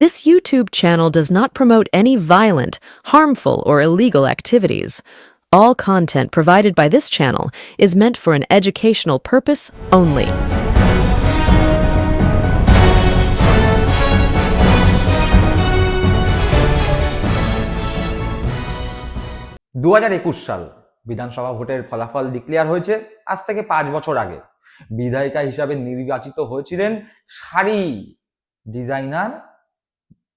This YouTube channel does not promote any violent, harmful, or illegal activities. All content provided by this channel is meant for an educational purpose only. দু সাল বিধানসভা ভোটের ফলাফল declare হয়েছে আজ থেকে পাঁচ বছর আগে বিধায়িকা হিসাবে নির্বাচিত হয়েছিলেন শাড়ি ডিজাইনার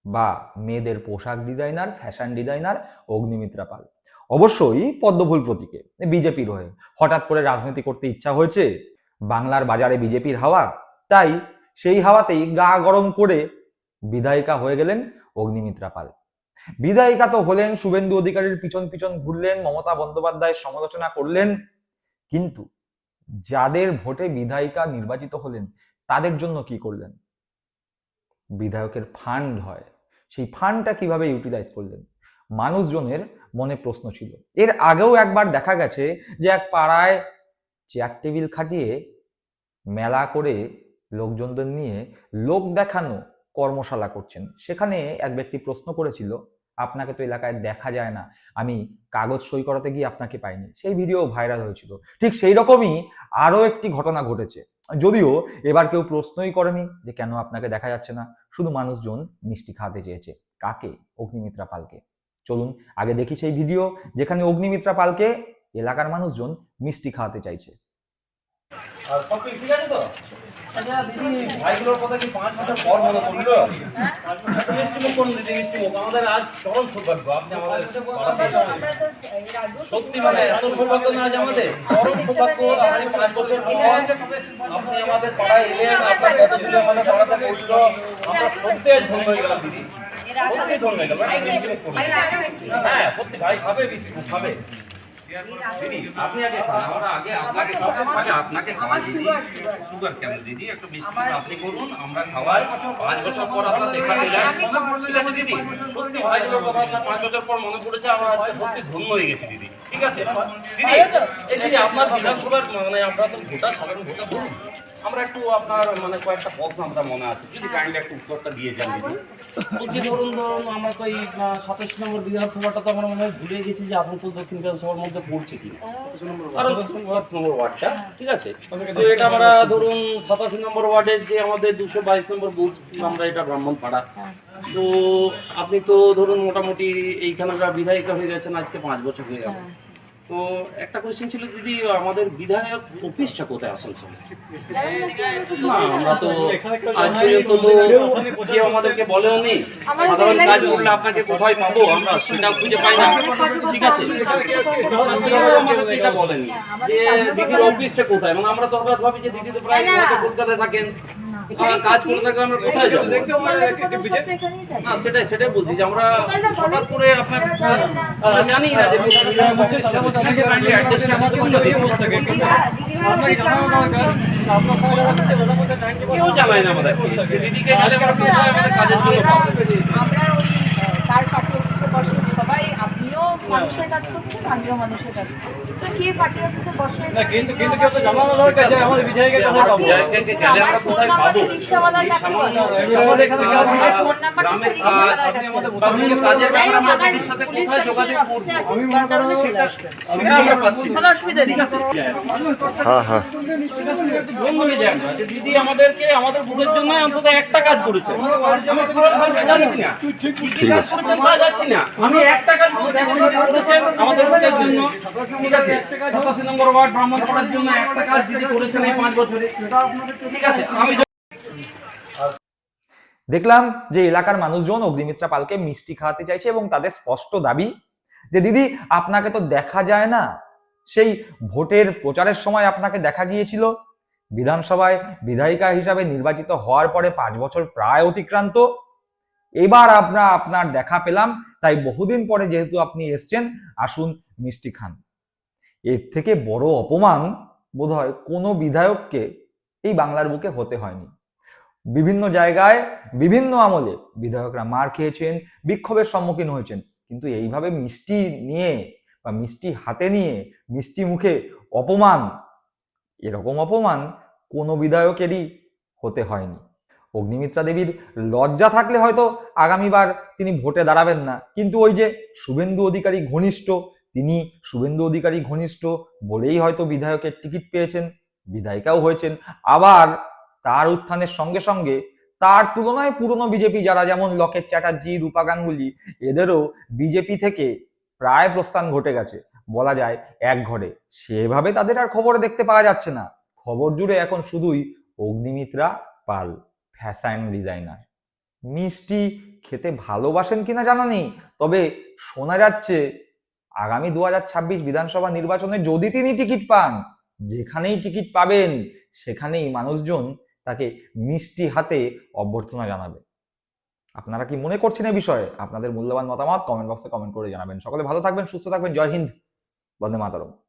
বা মেয়েদের পোশাক designer fashion designer Agnimitra Paul. অবশ্যই পদ্মফুল প্রতীকে বিজেপির হয়ে। হঠাৎ করে রাজনীতি করতে ইচ্ছা হয়েছে, বাংলার বাজারে বিজেপির হাওয়া, তাই সেই হাওয়াতেই গা গরম করে বিধায়িকা হয়ে গেলেন অগ্নিমিত্রা পাল। বিধায়িকা তো হলেন, শুভেন্দু অধিকারীর পিছন পিছন ঘুরলেন, মমতা বন্দ্যোপাধ্যায়ের সমালোচনা করলেন, কিন্তু যাদের ভোটে বিধায়িকা নির্বাচিত হলেন, তাদের জন্য কি করলেন? বিধায়কের ফান্ড হয়, সেই ফান্ডটা কীভাবে ইউটিলাইজ করলেন? মানুষজনের মনে প্রশ্ন ছিল। এর আগেও একবার দেখা গেছে যে এক পাড়ায় চেয়ার টেবিল খাটিয়ে মেলা করে লোকজনদের নিয়ে লোক দেখানো কর্মশালা করছেন। সেখানে এক ব্যক্তি প্রশ্ন করেছিল, আপনাকে তো এলাকায় দেখা যায় না, আমি কাগজ সই করাতে গিয়ে আপনাকে পাইনি। সেই ভিডিও ভাইরাল হয়েছিল। ঠিক সেই রকমই আরও একটি ঘটনা ঘটেছে। যদিও এবার কেউ প্রশ্নই করেনি যে কেন আপনাকে দেখা যাচ্ছে না শুধু মানুষজন মিষ্টি খাওয়াতে চেয়েছে। কাকে? অগ্নিমিত্রা পালকে। চলুন আগে দেখি সেই ভিডিও যেখানে অগ্নিমিত্রা পালকে এলাকার মানুষজন মিষ্টি খাওয়াতে চাইছে। আর আচ্ছা মনে আমাদের আজ চরম সৌভাগ্য। আপনি আমাদের। সত্যি মানে এত সৌভাগ্য না আজ আমাদের? পরম সৌভাগ্য আপনি পাঁচ বছর পর আপনি আমাদের পাড়ায় এলেন আপনার কত দিনে আমাদের পাড়াতে পৌঁছল আমরা সত্যি ধন্য হয়ে গেলাম দিদি। সত্যি ধন্য হয়ে গেলাম হ্যাঁ সত্যি ভাই খাবে মুখ খাবে আপনি আগে খান আমরা আগে আপনাকে আগে আপনাকে খাওয়াই দিদি সুগার কেন দিদি একটু মিষ্টি আপনি করুন আমরা খাওয়াই। পাঁচ বছর পর আপনার দেখা পেলাম ঠিক আছে দিদি সত্যি ভাইগুলোর কথা আপনার পাঁচ বছর পর মনে পড়েছে আমরা আজকে সত্যি ধন্য হয়ে গেছি দিদি। ঠিক আছে? দিদি এই দিদি আপনার বিধানসভার মানে আমরা তো ভোটার সাধারণ ভোটার বলুন। আমরা একটু আপনার মানে কয়েকটা প্রশ্ন আমরা মনে আছে। যদি কাইন্ডলি একটু উত্তরটা দিয়ে যান বলছি ধরুন ধরুন আমরা তো এই সাতাশ নম্বর বিধানসভাটা তো আমরা মনে হয় ভুলে গেছি যে আসানসোল দক্ষিণ বিধানসভার মধ্যে পড়ছে কি কারণ সাত নম্বর ওয়ার্ডটা ঠিক আছে? তো এটা আমরা ধরুন সাতাশি নম্বর ওয়ার্ডের যে আমাদের দুশো বাইশ নম্বর বুথ আমরা এটা ব্রাহ্মণ পাড়া তো আপনি তো ধরুন মোটামুটি এইখানকার বিধায়িকা হয়ে গেছেন আজকে পাঁচ বছর হয়ে গেল। তো একটা কোয়েশ্চেন ছিল দিদি আমাদের বিধায়ক অফিসটা কোথায় আসানসোলে না আমরা তো আজ পর্যন্ত তো কেউ আমাদেরকে বলেও নি। সাধারণ কাজ করলে আপনাকে কোথায় পাবো? আমরা সেটা খুঁজে পাই না। ঠিক আছে? কেউ আমাদেরকে এটা বলেনি যে দিদির অফিসটা কোথায়? মানে আমরা তো হঠাৎ ভাবি যে দিদি তো প্রায় কলকাতায় থাকেন। কাজ করে থাকলে আমরা কোথায় যাব না সেটাই সেটাই বলছি যে আমরা হঠাৎ করে আপনার জানি না যে। কেউ জানায় না আমাদের দিদিকে গেলে আমরা কোথায় আমাদের কাজের জন্য আমরা ওই তার পার্টি সবাই আপনিও মানুষের কাজ করছেন আমিও মানুষের কাজ করছি হয়। হয়ে দিদি আমাদেরকে আমাদের ভোটের জন্য অন্তত একটা কাজ করেছে আমি একটা কাজ করেছি আমাদের ভোটের জন্য ঠিক আছে। দেখলাম যে এলাকার মানুষজন অগ্নিমিত্রা পালকে মিষ্টি খাওয়াতে চাইছে এবং তাদের স্পষ্ট দাবি যে, দিদি, আপনাকে তো দেখা যায় না। সেই ভোটের প্রচারের সময় আপনাকে দেখা গিয়েছিল। বিধানসভায় বিধায়িকা হিসাবে নির্বাচিত হওয়ার পরে পাঁচ বছর প্রায় অতিক্রান্ত। এবার আমরা আপনার দেখা পেলাম। তাই বহুদিন পরে যেহেতু আপনি এসছেন, আসুন মিষ্টি খান। এর থেকে বড় অপমান বোধহয় কোনো বিধায়ককে এই বাংলার বুকে হতে হয়নি। বিভিন্ন জায়গায়, বিভিন্ন আমলে বিধায়করা মার খেয়েছেন, বিক্ষোভের সম্মুখীন হয়েছেন। কিন্তু এইভাবে মিষ্টি নিয়ে বা মিষ্টি হাতে নিয়ে, মিষ্টি মুখে অপমান, এরকম অপমান কোনো বিধায়কেরই হতে হয়নি। অগ্নিমিত্রা দেবীর লজ্জা থাকলে হয়তো আগামীবার তিনি ভোটে দাঁড়াবেন না। কিন্তু ওই যে শুভেন্দু অধিকারী ঘনিষ্ঠ তিনি শুভেন্দু অধিকারী ঘনিষ্ঠ, বলেই হয়তো বিধায়কের টিকিট পেয়েছেন, বিধায়িকাও হয়েছেন। আবার তার উত্থানের সঙ্গে সঙ্গে তার তুলনায় পুরনো বিজেপি যারা, যেমন লকেট চ্যাটার্জি, রূপা গাঙ্গুলি, এদেরও বিজেপি থেকে প্রায় প্রস্থান ঘটে গেছে। বলা যায় এক ঘরে। সেভাবে তাদের আর খবর দেখতে পাওয়া যাচ্ছে না। খবর জুড়ে এখন শুধুই অগ্নিমিত্রা পাল, ফ্যাশন ডিজাইনার। মিষ্টি খেতে ভালোবাসেন কিনা জানা নেই, তবে শোনা যাচ্ছে আগামী দু হাজার ছাব্বিশ বিধানসভা নির্বাচনে যদি তিনি টিকিট পান, যেখানেই টিকিট পাবেন, সেখানেই মানুষজন তাকে মিষ্টি হাতে অভ্যর্থনা জানাবে। আপনারা কি মনে করছেন এই বিষয়ে? আপনাদের মূল্যবান মতামত কমেন্ট বক্সে কমেন্ট করে জানাবেন। সকলে ভালো থাকবেন, সুস্থ থাকবেন। জয় হিন্দ। বন্দে মাতরম।